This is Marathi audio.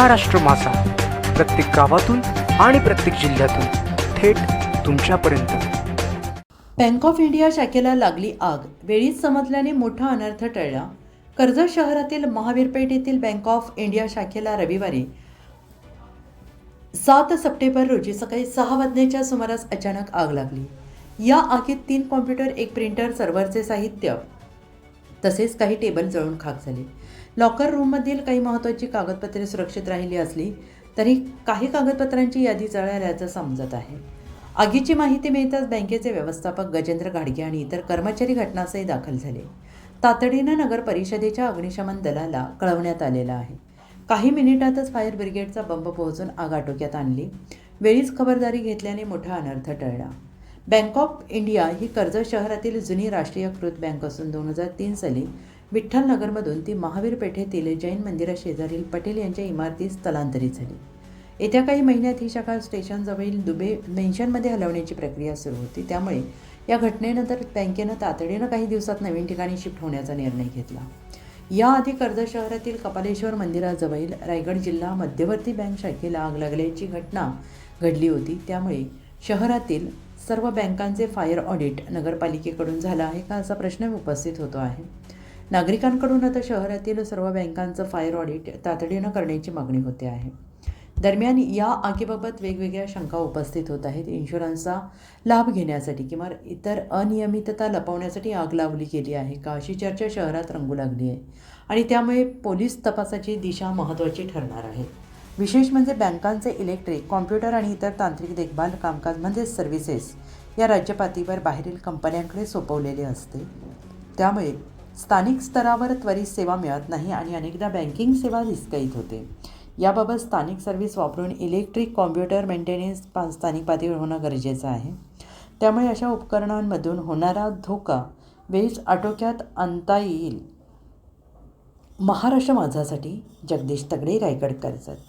महाराष्ट्र मासा प्रत्येक गावातून आणि प्रत्येक जिल्ह्यातून थेट तुमच्यापर्यंत. बँक ऑफ इंडिया शाखेला लागली आग. वेळीच समजल्याने मोठा अनर्थ टळला. कर्जत शहरातील महावीरपेठ येथील बँक ऑफ इंडिया शाखेला रविवारी सात सप्टेंबर रोजी सकाळी सहा वाजण्याच्या सुमारास अचानक आग लागली. या आगीत तीन कॉम्प्युटर एक प्रिंटर सर्व्हरचे साहित्य तसेच काही टेबल जळून खाक झाले. लॉकर रूममधील काही महत्त्वाची कागदपत्रे सुरक्षित राहिली असली तरी काही कागदपत्रांची यादी जळाल्याचं समजत आहे. आगीची माहिती मिळताच बँकेचे व्यवस्थापक गजेंद्र घाडगे आणि इतर कर्मचारी घटनास्थळी दाखल झाले. तातडीनं नगर परिषदेच्या अग्निशमन दलाला कळवण्यात आलेलं आहे. काही मिनिटातच फायर ब्रिगेडचा बंब पोहोचून आग आटोक्यात आणली. वेळीच खबरदारी घेतल्याने मोठा अनर्थ टळला. बँक ऑफ इंडिया ही कर्जत शहरातील जुनी राष्ट्रीयकृत बँक असून दोन हजार तीन साली विठ्ठलनगरमधून ती महावीर पेठेतील जैन मंदिराशेजारील पटेल यांच्या इमारतीत स्थलांतरित झाली. येत्या काही महिन्यात ही शाखा स्टेशनजवळील दुबे मेन्शनमध्ये हलवण्याची प्रक्रिया सुरू होती. त्यामुळे या घटनेनंतर बँकेनं तातडीनं काही दिवसात नवीन ठिकाणी शिफ्ट होण्याचा निर्णय घेतला. याआधी कर्जत शहरातील कपालेश्वर मंदिराजवळील रायगड जिल्हा मध्यवर्ती बँक शाखेला आग लागल्याची घटना घडली होती. त्यामुळे शहरातील सर्व बँकांचे फायर ऑडिट नगरपालिकेकडून झालं आहे का असा प्रश्न उपस्थित होतो आहे. नागरिकांकडून आता शहरातील सर्व बँकांचं फायर ऑडिट तातडीनं करण्याची मागणी होते आहे. दरम्यान या आगीबाबत वेगवेगळ्या शंका उपस्थित होत आहेत. इन्शुरन्सचा लाभ घेण्यासाठी किंवा इतर अनियमितता लपवण्यासाठी आग लावली गेली आहे का अशी चर्चा शहरात रंगू लागली आहे आणि त्यामुळे पोलीस तपासाची दिशा महत्त्वाची ठरणार आहे. विशेष म्हणजे बँकांचे इलेक्ट्रिक कॉम्प्युटर आणि इतर तांत्रिक देखभाल कामकाज म्हणजेच सर्व्हिसेस या राज्यपातळीवर बाहेरील कंपन्यांकडे सोपवलेले असते. त्यामुळे स्थानिक स्तरावर त्वरित सेवा मिळत नाही आणि अनेकदा बँकिंग सेवा विस्कळीत होते. याबाबत स्थानिक सर्व्हिस वापरून इलेक्ट्रिक कॉम्प्युटर मेंटेनन्स पा स्थानिक पातळीवर होणं गरजेचं आहे. त्यामुळे अशा उपकरणांमधून होणारा धोका वेळीच आटोक्यात आणता येईल. महाराष्ट्र माझासाठी जगदीश तगडे रायगड कर्जत